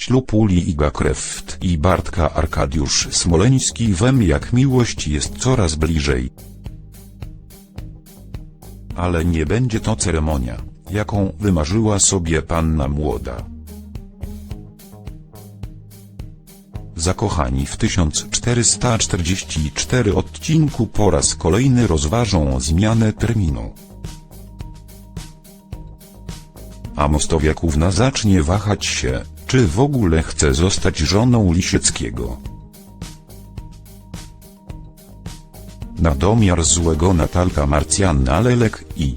Ślub Uli Iga Kreft i Bartka Arkadiusz Smoleński wem jak miłość jest coraz bliżej. Ale nie będzie to ceremonia, jaką wymarzyła sobie panna młoda. Zakochani w 1444 odcinku po raz kolejny rozważą zmianę terminu. A Mostowiakówna zacznie wahać się, czy w ogóle chce zostać żoną Lisieckiego. Na domiar złego Natalka Marcjanna Lelek i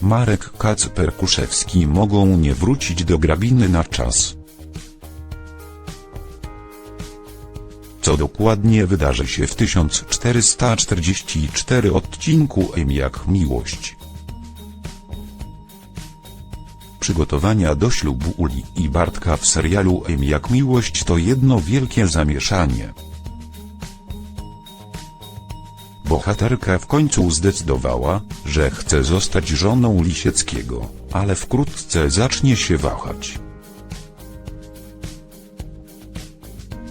Marek Kacper-Kuszewski mogą nie wrócić do grabiny na czas. Co dokładnie wydarzy się w 1444 odcinku M jak miłość. Przygotowania do ślubu Uli i Bartka w serialu M jak miłość to jedno wielkie zamieszanie. Bohaterka w końcu zdecydowała, że chce zostać żoną Lisieckiego, ale wkrótce zacznie się wahać.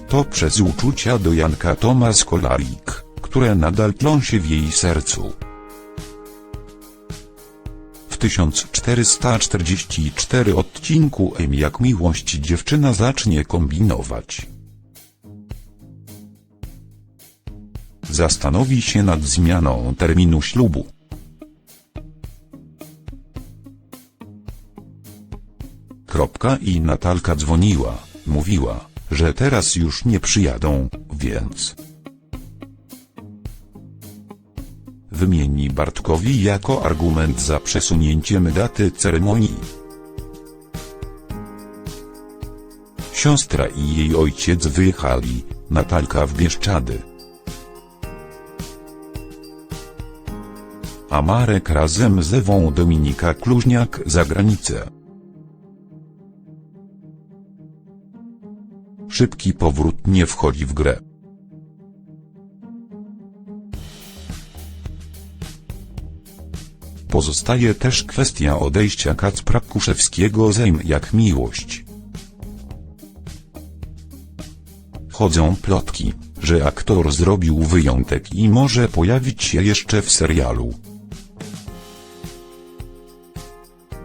To przez uczucia do Janka Tomasz Kolarik, które nadal tlą się w jej sercu. W 1444 odcinku M jak miłość dziewczyna zacznie kombinować. Zastanowi się nad zmianą terminu ślubu. Kropka i Natalka dzwoniła, mówiła, że teraz już nie przyjadą, więc... Wymieni Bartkowi jako argument za przesunięciem daty ceremonii. Siostra i jej ojciec wyjechali, Natalka w Bieszczady. A Marek razem z Ewą Dominika Kluźniak za granicę. Szybki powrót nie wchodzi w grę. Pozostaje też kwestia odejścia Kacpra Kuszewskiego zejm jak miłość. Chodzą plotki, że aktor zrobił wyjątek i może pojawić się jeszcze w serialu.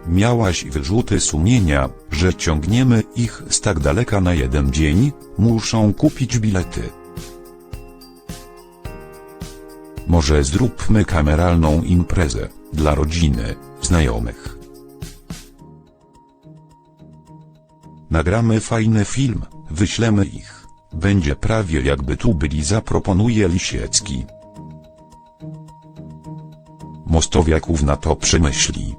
Miałaś wyrzuty sumienia, że ciągniemy ich z tak daleka na jeden dzień, muszą kupić bilety. Może zróbmy kameralną imprezę, dla rodziny, znajomych. Nagramy fajny film, wyślemy ich, będzie prawie jakby tu byli zaproponuje Lisiecki. Mostowiaków na to przemyśli.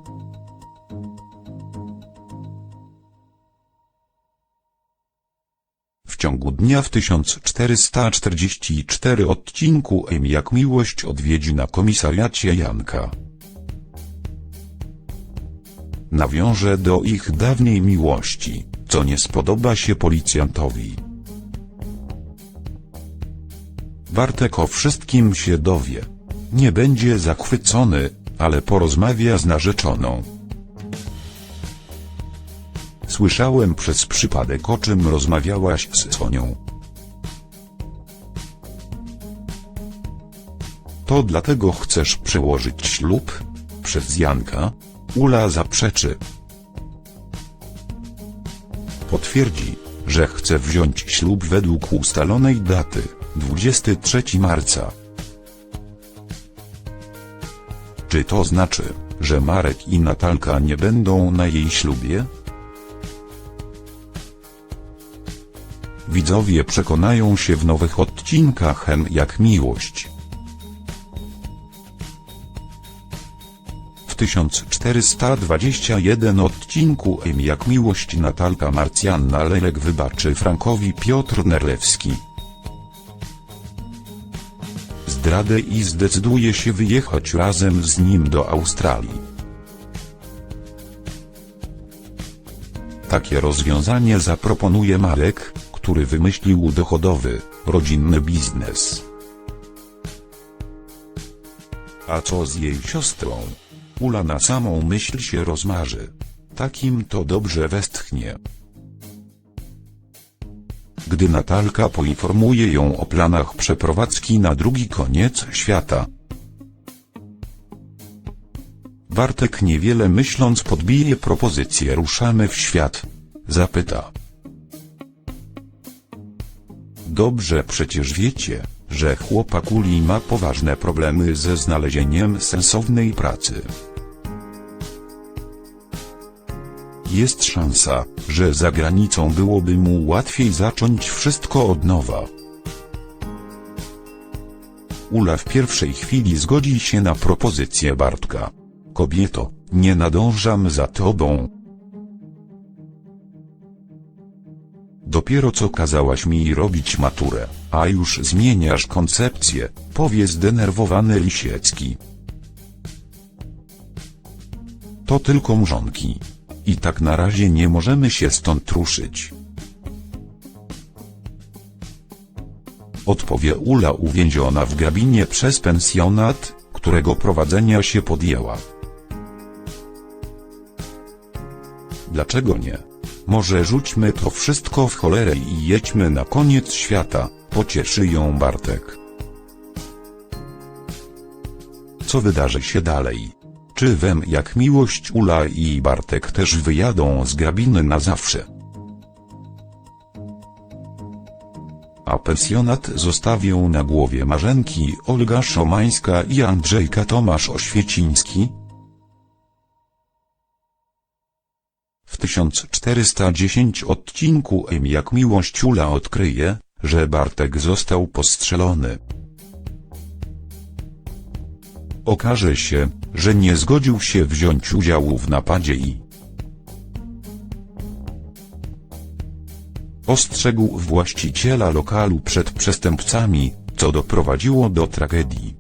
Ciągu dnia w 1444 odcinku M jak miłość odwiedzi na komisariacie Janka. Nawiąże do ich dawniej miłości, co nie spodoba się policjantowi. Bartek o wszystkim się dowie. Nie będzie zachwycony, ale porozmawia z narzeczoną. Słyszałem przez przypadek o czym rozmawiałaś z Sonią. To dlatego chcesz przełożyć ślub? Przez Janka? Ula zaprzeczy. Potwierdzi, że chce wziąć ślub według ustalonej daty, 23 marca. Czy to znaczy, że Marek i Natalka nie będą na jej ślubie? Widzowie przekonają się w nowych odcinkach M jak miłość. W 1421 odcinku M jak miłość Natalka Marcjanna Lelek wybaczy Frankowi Piotr Nerlewski. Zdradę i zdecyduje się wyjechać razem z nim do Australii. Takie rozwiązanie zaproponuje Marek, który wymyślił dochodowy, rodzinny biznes. A co z jej siostrą? Ula na samą myśl się rozmarzy. Takim to dobrze westchnie. Gdy Natalka poinformuje ją o planach przeprowadzki na drugi koniec świata. Bartek niewiele myśląc podbije propozycję ruszamy w świat. Zapyta. Dobrze przecież wiecie, że chłopak Uli ma poważne problemy ze znalezieniem sensownej pracy. Jest szansa, że za granicą byłoby mu łatwiej zacząć wszystko od nowa. Ula w pierwszej chwili zgodzi się na propozycję Bartka. Kobieto, nie nadążam za tobą. Dopiero co kazałaś mi robić maturę, a już zmieniasz koncepcję, powie zdenerwowany Lisiecki. To tylko mrzonki. I tak na razie nie możemy się stąd ruszyć. Odpowie Ula uwięziona w gabinie przez pensjonat, którego prowadzenia się podjęła. Dlaczego nie? Może rzućmy to wszystko w cholerę i jedźmy na koniec świata, pocieszy ją Bartek. Co wydarzy się dalej? Czy wem jak miłość Ula i Bartek też wyjadą z grabiny na zawsze? A pensjonat zostawią na głowie Marzenki Olga Szomańska i Andrzejka Tomasz Oświeciński? W 1410 odcinku M jak miłość Ula odkryje, że Bartek został postrzelony. Okaże się, że nie zgodził się wziąć udziału w napadzie i ostrzegł właściciela lokalu przed przestępcami, co doprowadziło do tragedii.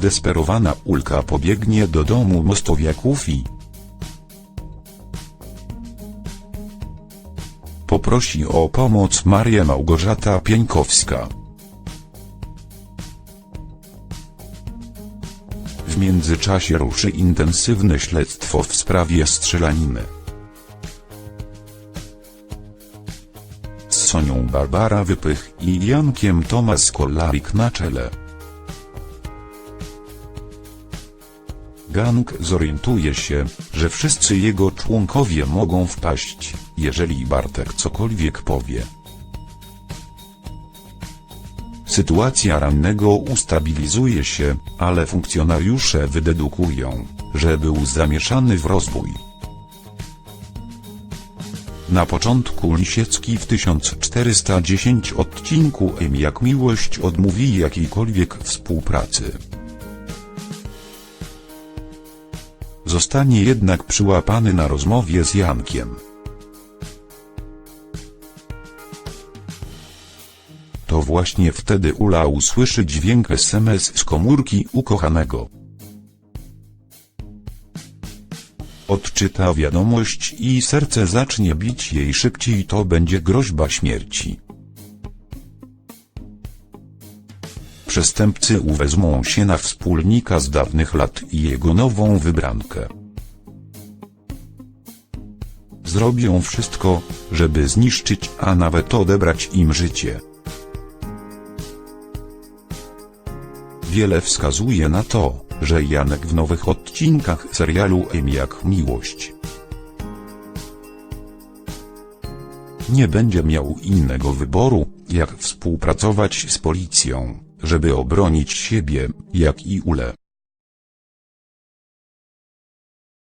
Zdesperowana Ulka pobiegnie do domu Mostowiaków i poprosi o pomoc Marię Małgorzata Pieńkowska. W międzyczasie ruszy intensywne śledztwo w sprawie strzelaniny. Z Sonią Barbara Wypych i Jankiem Tomasz Kolarik na czele. Gang zorientuje się, że wszyscy jego członkowie mogą wpaść, jeżeli Bartek cokolwiek powie. Sytuacja rannego ustabilizuje się, ale funkcjonariusze wydedukują, że był zamieszany w rozbój. Na początku Lisiecki w 1410 odcinku M jak miłość odmówi jakiejkolwiek współpracy. Zostanie jednak przyłapany na rozmowie z Jankiem. To właśnie wtedy Ula usłyszy dźwięk SMS z komórki ukochanego. Odczyta wiadomość i serce zacznie bić jej szybciej to będzie groźba śmierci. Przestępcy uwezmą się na wspólnika z dawnych lat i jego nową wybrankę. Zrobią wszystko, żeby zniszczyć, a nawet odebrać im życie. Wiele wskazuje na to, że Janek w nowych odcinkach serialu M jak miłość nie będzie miał innego wyboru, jak współpracować z policją, żeby obronić siebie, jak i Ule.